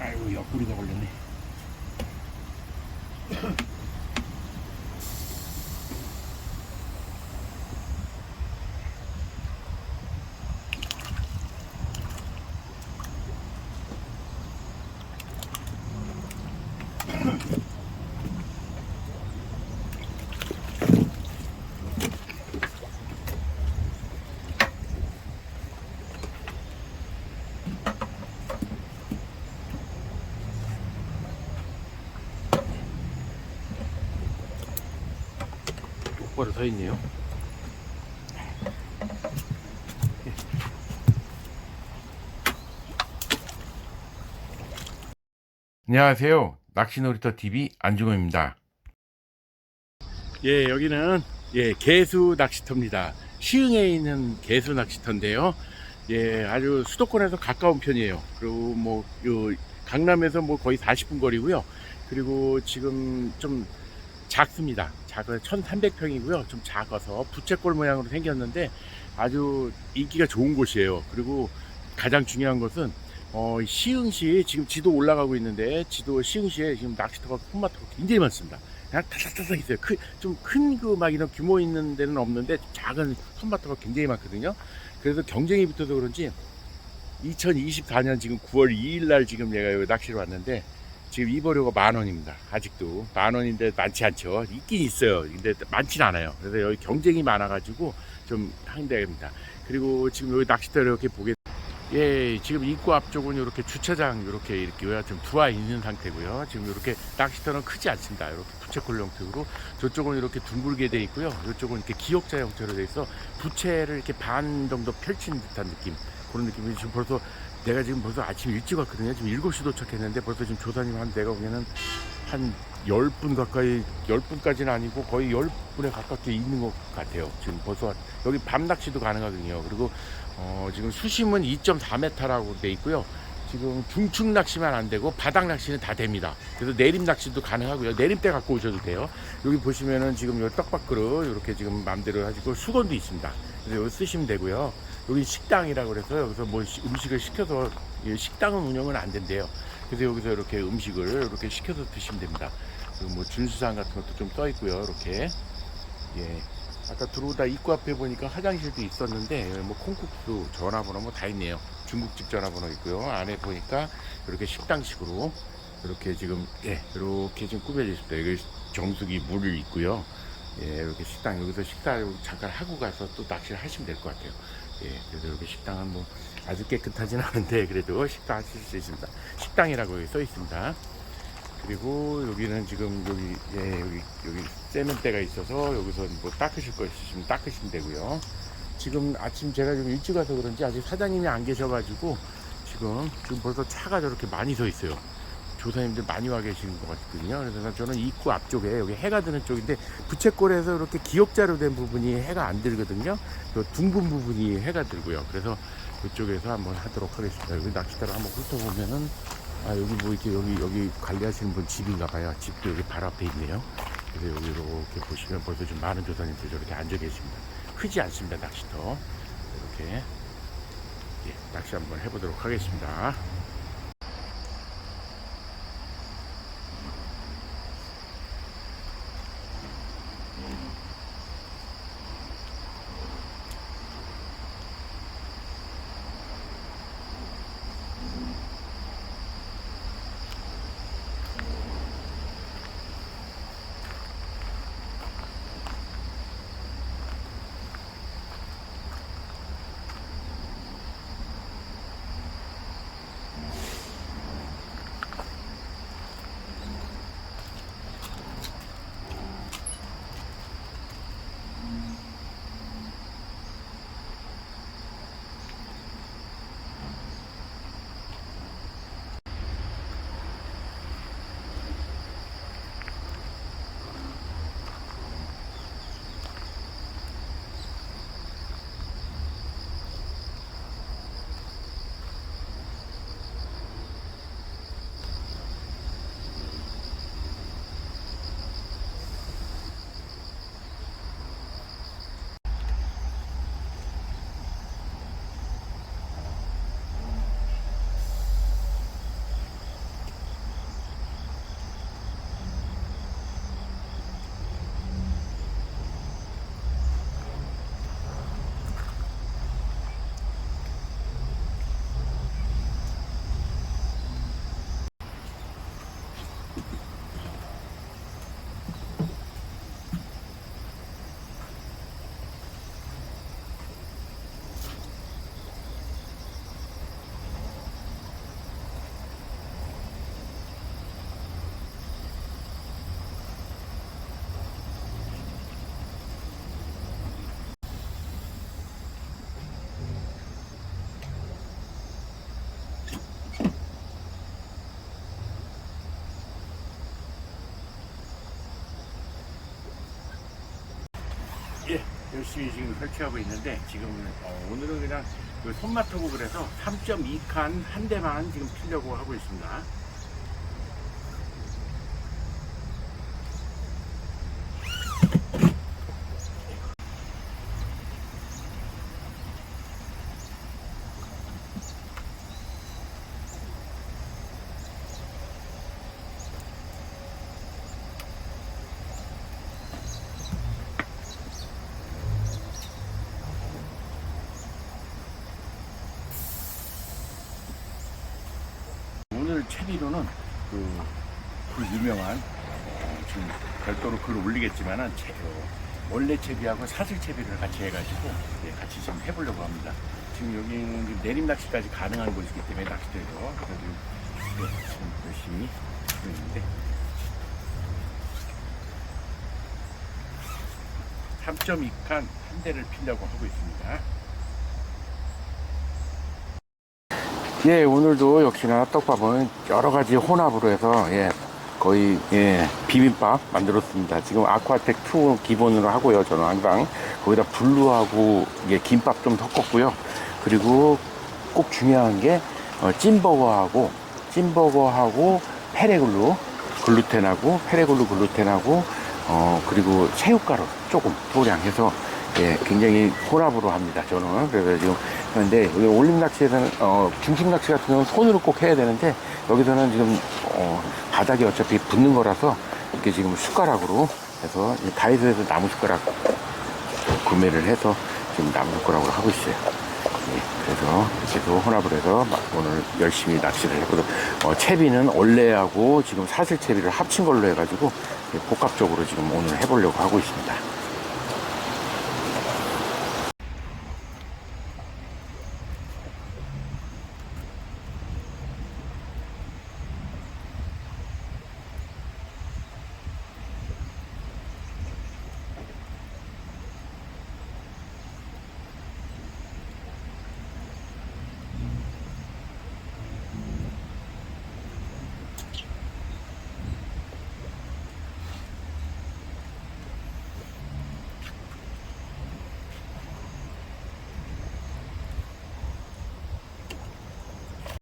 아이고 옆구리가 걸렸네. 똑바로 서 있네요. 안녕하세요. 낚시놀이터 TV 안중호입니다. 예, 여기는 예 개수 낚시터입니다. 시흥에 있는 개수 낚시터인데요. 예, 아주 수도권에서 가까운 편이에요. 그리고 뭐 요 강남에서 뭐 거의 40분 거리고요. 그리고 지금 좀 작습니다. 작은 1,300평이고요. 좀 작아서 부채꼴 모양으로 생겼는데 아주 인기가 좋은 곳이에요. 그리고 가장 중요한 것은 어, 시흥시 지금 지도 올라가고 있는데 지도 시흥시에 지금 낚시터가 폰마터가 굉장히 많습니다. 그냥 타닥타닥 있어요. 좀큰 그 막 이런 규모 있는 데는 없는데 작은 폰마터가 굉장히 많거든요. 그래서 경쟁이 붙어서 그런지 2024년 지금 9월 2일 날 지금 내가 여기 낚시를 왔는데 지금 입어료가 만 원입니다. 아직도 만 원인데 많지 않죠. 있긴 있어요. 근데 많진 않아요. 그래서 여기 경쟁이 많아가지고 좀 한대입니다. 그리고 지금 여기 낚시터를 이렇게 보게 예, 지금 입구 앞쪽은 이렇게 주차장 이렇게 이렇게 좀 들어와 있는 상태고요. 지금 이렇게 낚시터는 크지 않습니다. 이렇게 부채꼴 형태로 저쪽은 이렇게 둥글게 돼 있고요. 이쪽은 이렇게 기역자 형태로 돼 있어 부채를 이렇게 반 정도 펼친 듯한 느낌 그런 느낌이 지금 벌써 내가 지금 벌써 아침 일찍 왔거든요. 지금 7시 도착했는데 벌써 지금 조사님 한 내가 보면은 한 10분 가까이 10분까지는 아니고 거의 10분에 가깝게 있는 것 같아요. 지금 벌써 여기 밤 낚시도 가능하거든요. 그리고 어, 지금 수심은 2.4m라고 돼 있고요. 지금 중층 낚시만 안 되고 바닥 낚시는 다 됩니다. 그래서 내림 낚시도 가능하고요. 내림대 갖고 오셔도 돼요. 여기 보시면은 지금 요 떡밥그릇 이렇게 지금 마음대로 하시고 수건도 있습니다. 그래서 여기 쓰시면 되고요. 여기 식당이라고 그래서 여기서 뭐 시- 음식을 시켜서 이 식당은 운영은 안 된대요. 그래서 여기서 이렇게 음식을 이렇게 시켜서 드시면 됩니다. 그리고 뭐 준수상 같은 것도 좀써 있고요. 이렇게 예. 아까 들어오다 입구 앞에 보니까 화장실도 있었는데 뭐 콩국수 전화번호 뭐 다 있네요. 중국집 전화번호 있고요. 안에 보니까 이렇게 식당식으로 이렇게 지금 예 이렇게 지금 꾸며져 있습니다. 여기 정수기 물 있고요. 예 이렇게 식당 여기서 식사 잠깐 하고 가서 또 낚시를 하시면 될 것 같아요. 예 그래도 여기 식당은 뭐 아주 깨끗하진 않은데 그래도 식당 하실 수 있습니다. 식당이라고 여기 써 있습니다. 그리고 여기는 지금 여기 예 여기 여기 세면대가 있어서 여기서 뭐 닦으실 거 있으시면 닦으시면 되고요. 지금 아침 제가 좀 일찍 와서 그런지 아직 사장님이 안 계셔가지고 지금 지금 벌써 차가 저렇게 많이 서 있어요. 조사님들 많이 와 계시는 것 같거든요. 그래서 저는 입구 앞쪽에 여기 해가 드는 쪽인데 부채꼴에서 이렇게 기역자로 된 부분이 해가 안 들거든요. 그 둥근 부분이 해가 들고요. 그래서 그쪽에서 한번 하도록 하겠습니다. 여기 낚시터를 한번 훑어보면은 아 여기 뭐 이렇게 여기 여기 관리하시는 분 집인가 봐요. 집도 여기 바로 앞에 있네요. 그래서 여기 이렇게 보시면 벌써 좀 많은 조사님들 저렇게 앉아 계십니다. 크지 않습니다 낚시터 이렇게 예, 낚시 한번 해보도록 하겠습니다. 열심히 지금 설치하고 있는데 지금 어, 오늘은 그냥 그 손맛하고 그래서 3.2칸 한 대만 지금 피려고 하고 있습니다. 채비로는 그, 그 유명한 어, 지금 별도로 글을 올리겠지만은 채, 어, 원래 채비하고 사슬 채비를 같이 해가지고 예, 같이 지금 해보려고 합니다. 지금 여기는 내림 낚시까지 가능한 곳이기 때문에 낚시대로 그래서 지금, 예, 지금 열심히 하고 있는데 3.2칸 한 대를 피려고 하고 있습니다. 예, 오늘도 역시나 떡밥은 여러 가지 혼합으로 해서, 예, 거의, 예, 비빔밥 만들었습니다. 지금 아쿠아텍 2 기본으로 하고요. 저는 항상 거기다 블루하고, 예, 김밥 좀 섞었고요. 그리고 꼭 중요한 게, 어, 찐버거하고, 찐버거하고, 페레글루, 글루텐하고, 페레글루 글루텐하고, 어, 그리고 새우가루 조금 소량해서, 예, 굉장히 혼합으로 합니다. 저는. 그래서 지금, 근데 여기 올림 낚시에서는, 어, 중심 낚시 같은 경우는 손으로 꼭 해야 되는데, 여기서는 지금, 어, 바닥에 어차피 붙는 거라서, 이렇게 지금 숟가락으로 해서, 이 다이소에서 나무 숟가락 구매를 해서, 지금 나무 숟가락으로 하고 있어요. 예, 그래서 계속 혼합을 해서 막 오늘 열심히 낚시를 했거든. 어, 채비는 원래하고 지금 사슬 채비를 합친 걸로 해가지고 예, 복합적으로 지금 오늘 해보려고 하고 있습니다.